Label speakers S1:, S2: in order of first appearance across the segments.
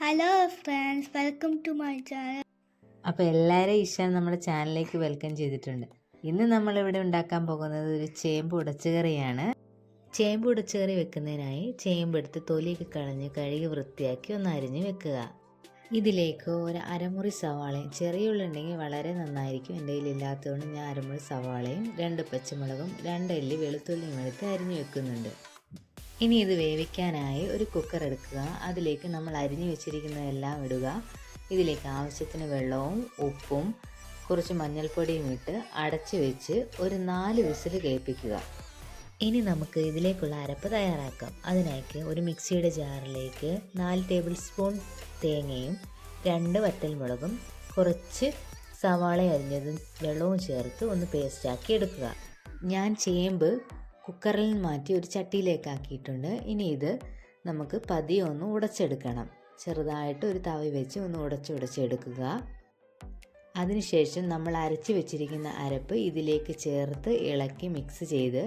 S1: Hello friends welcome to my channel
S2: അപ്പോൾ എല്ലാവരെയും ഈശാൻ നമ്മുടെ ചാനലിലേക്ക് വെൽക്കം ചെയ്തിട്ടുണ്ട്. ഇന്ന് നമ്മളിവിടെ ഉണ്ടാക്കാൻ പോകുന്നത് ഒരു ചേമ്പ് ഉടച്ചുകറിയാണ്. ചേമ്പ് ഉടച്ചുകറി വെക്കുന്നതിനായി ചേമ്പ് എടുത്ത് തൊലിയൊക്കെ കളഞ്ഞ് കഴുകി വൃത്തിയാക്കി ഒന്ന് അരിഞ്ഞ് വെക്കുക. ഇതിലേക്ക് ഒരു അരമുറി സവാളയും ചെറിയ ഉള്ളുണ്ടെങ്കിൽ വളരെ നന്നായിരിക്കും. എന്റെ കയ്യിൽ ഇല്ലാത്തതുകൊണ്ട് ഞാൻ അരമുറി സവാളയും രണ്ട് പച്ചമുളകും രണ്ട് അല്ലി വെളുത്തുള്ളിയും എടുത്ത് അരിഞ്ഞ് വെക്കുന്നുണ്ട്. ഇനി ഇത് വേവിക്കാനായി ഒരു കുക്കർ എടുക്കുക. അതിലേക്ക് നമ്മൾ അരിഞ്ഞു വെച്ചിരിക്കുന്നതെല്ലാം ഇടുക. ഇതിലേക്ക് ആവശ്യത്തിന് വെള്ളവും ഉപ്പും കുറച്ച് മഞ്ഞൾപ്പൊടിയും ഇട്ട് അടച്ചു വെച്ച് ഒരു നാല് വിസിൽ കേൾപ്പിക്കുക. ഇനി നമുക്ക് ഇതിലേക്കുള്ള അരപ്പ് തയ്യാറാക്കാം. അതിനായിട്ട് ഒരു മിക്സിയുടെ ജാറിലേക്ക് നാല് ടേബിൾ സ്പൂൺ തേങ്ങയും രണ്ട് വറ്റൽമുളകും കുറച്ച് സവാള അരിഞ്ഞതും വെള്ളവും ചേർത്ത് ഒന്ന് പേസ്റ്റാക്കി എടുക്കുക. ഞാൻ ചേമ്പ് കുക്കറിൽ മാറ്റി ഒരു ചട്ടിയിലേക്കാക്കിയിട്ടുണ്ട്. ഇനി ഇത് നമുക്ക് പതിയെ ഒന്ന് ഉടച്ചെടുക്കണം. ചെറുതായിട്ട് ഒരു തവി വെച്ച് ഒന്ന് ഉടച്ച് ഉടച്ചെടുക്കുക അതിനുശേഷം നമ്മൾ അരച്ച് വെച്ചിരിക്കുന്ന അരപ്പ് ഇതിലേക്ക് ചേർത്ത് ഇളക്കി മിക്സ് ചെയ്ത്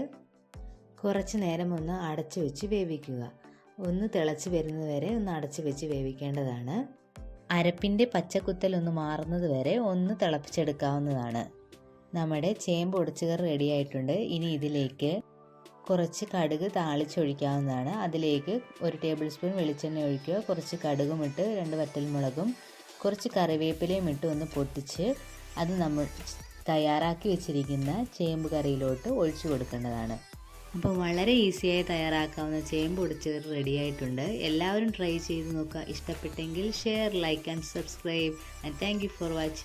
S2: കുറച്ച് നേരം ഒന്ന് അടച്ചു വെച്ച് വേവിക്കുക. ഒന്ന് തിളച്ച് വരുന്നതുവരെ ഒന്ന് അടച്ച് വെച്ച് വേവിക്കേണ്ടതാണ്. അരപ്പിന്റെ പച്ചക്കുത്തൽ ഒന്ന് മാറുന്നത് വരെ ഒന്ന് തിളപ്പിച്ചെടുക്കാവുന്നതാണ്. നമ്മുടെ ചേമ്പ് ഒടിച്ചുകറി റെഡിയായിട്ടുണ്ട് ഇനി ഇതിലേക്ക് കുറച്ച് കടുക് താളിച്ചൊഴിക്കാവുന്നതാണ്. അതിലേക്ക് ഒരു ടേബിൾ സ്പൂൺ വെളിച്ചെണ്ണ ഒഴിക്കുക. കുറച്ച് കടുകും ഇട്ട് രണ്ട് വറ്റൽമുളകും കുറച്ച് കറിവേപ്പിലയും ഇട്ട് ഒന്ന് പൊട്ടിച്ച് അത് നമ്മൾ തയ്യാറാക്കി വെച്ചിരിക്കുന്ന ചേമ്പ് കറിയിലോട്ട് ഒഴിച്ചു കൊടുക്കേണ്ടതാണ്. അപ്പോൾ വളരെ ഈസിയായി തയ്യാറാക്കാവുന്ന ചേമ്പ് ഒടിച്ച് റെഡി ആയിട്ടുണ്ട്. എല്ലാവരും ട്രൈ ചെയ്ത് നോക്കുക. ഇഷ്ടപ്പെട്ടെങ്കിൽ share like and subscribe and thank for watching